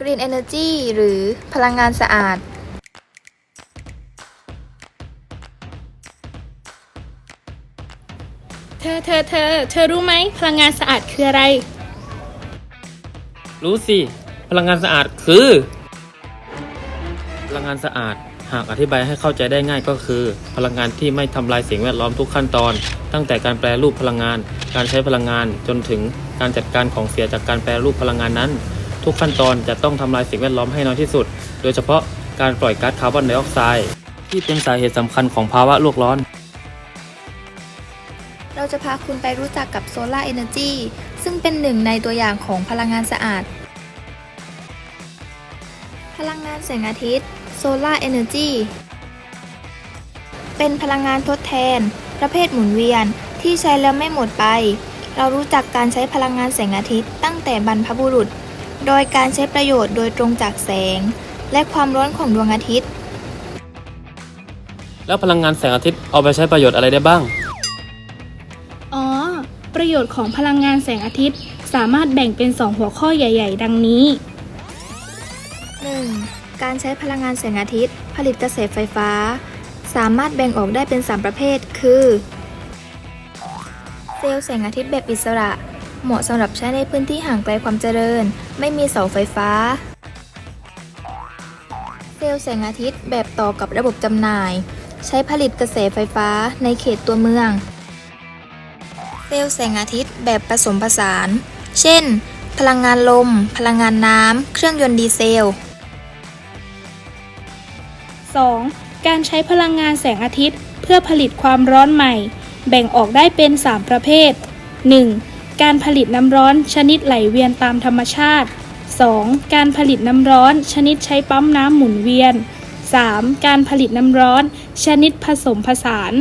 Green Energy หรือพลังงานสะอาด เธอเธอเธอ เธอรู้ไหมพลังงานสะอาดคืออะไร รู้สิ พลังงานสะอาดคือ พลังงานสะอาด หากอธิบายให้เข้าใจได้ง่ายก็คือ พลังงานที่ไม่ทำลายสิ่งแวดล้อมทุกขั้นตอน ตั้งแต่การแปรรูปพลังงาน การใช้พลังงานจนถึงการจัดการของเสียจากการแปรรูปพลังงานนั้น ทุกขั้นตอนจะต้องทำลายสิ่งแวดล้อมให้น้อยที่สุด โดยเฉพาะการปล่อยก๊าซคาร์บอนไดออกไซด์ที่เป็นสาเหตุสำคัญของภาวะโลกร้อน เราจะพาคุณไปรู้จักกับ Solar Energy ซึ่งเป็นหนึ่งในตัวอย่างของพลังงานสะอาด พลังงานแสงอาทิตย์ Solar Energy เป็นพลังงานทดแทน ประเภทหมุนเวียนที่ใช้แล้วไม่หมดไป เรารู้จักการใช้พลังงานแสงอาทิตย์ตั้งแต่บรรพบุรุษ โดยการใช้ประโยชน์โดยตรงจากแสง และความร้อนของดวงอาทิตย์ แล้วพลังงานแสงอาทิตย์เอาไปใช้ประโยชน์อะไรได้บ้าง อ๋อ ประโยชน์ของพลังงานแสงอาทิตย์ สามารถแบ่งเป็น 2 หัวข้อใหญ่ ๆ ดังนี้ 1. การใช้พลังงานแสงอาทิตย์ ผลิตกระแสไฟฟ้า สามารถแบ่งออกได้เป็น 3 ประเภท คือ เซลล์แสงอาทิตย์แบบอิสระ เหมาะสำหรับใช้ในพื้นที่ห่างไกลความเจริญ ไม่มีเสาไฟฟ้า เซลล์แสงอาทิตย์แบบต่อกับระบบจำหน่าย ใช้ผลิตกระแสไฟฟ้าในเขตตัวเมือง เซลล์แสงอาทิตย์แบบผสมผสาน เช่น พลังงานลม พลังงานน้ำ เครื่องยนต์ดีเซล 2. การใช้พลังงานแสงอาทิตย์ เพื่อผลิตความร้อนใหม่ แบ่งออกได้เป็น 3 ประเภท 1. การผลิตน้ำร้อนชนิดไหลเวียนตามธรรมชาติ 2. การผลิตน้ำร้อนชนิดใช้ปั๊มน้ำหมุนเวียน 3. การผลิตน้ำร้อน ชนิดผสมผสาน